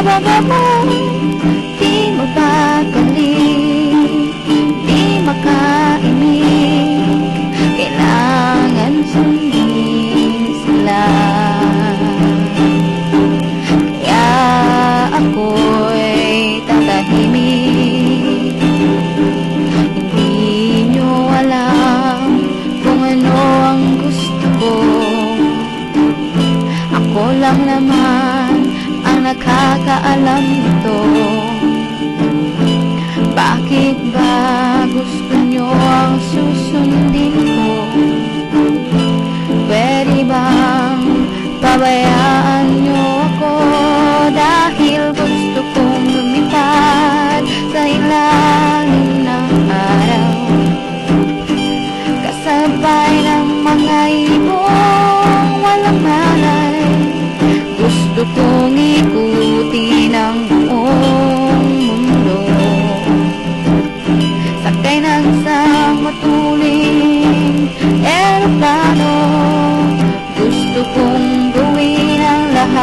Ba-ba-ba-ba alam ito.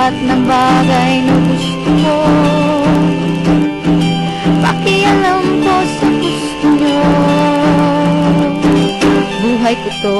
lahat ng bagay na gusto mo. Pakialam ko sa gusto mo. Buhay ko to.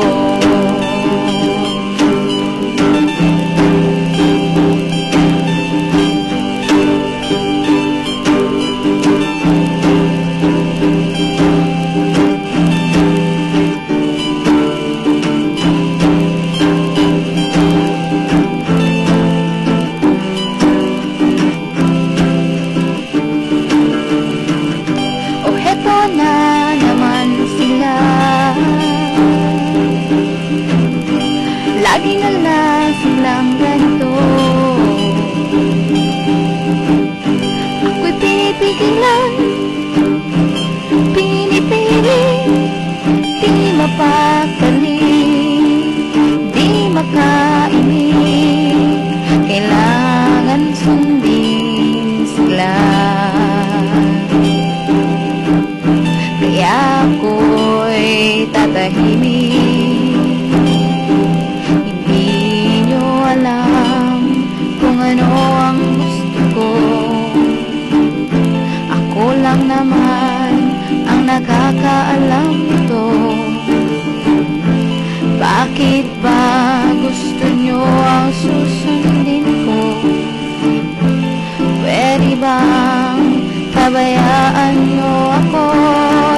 hayaan niyo ako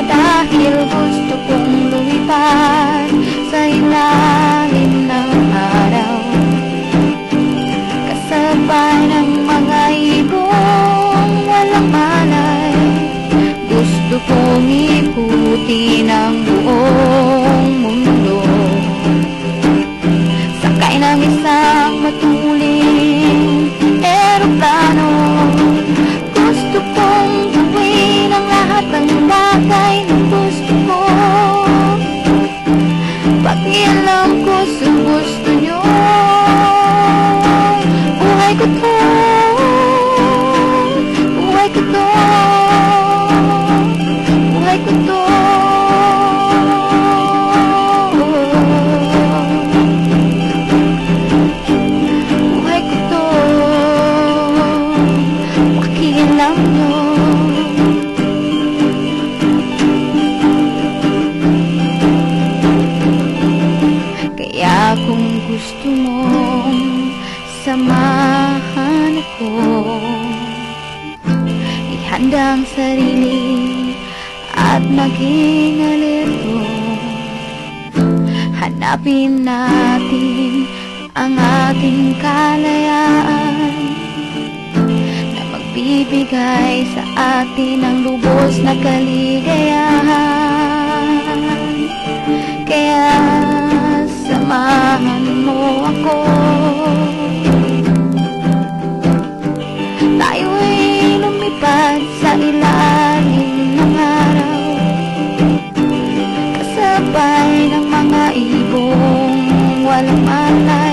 dahil alam ko sa gusto nyo. Buhay ko to. Ihanda ang sarili at maging alerto Hanapin natin ang ating kalayaan Na magbibigay sa atin ang lubos na kaligayahan. Kaya tagumpay ng mga ibong walang malay.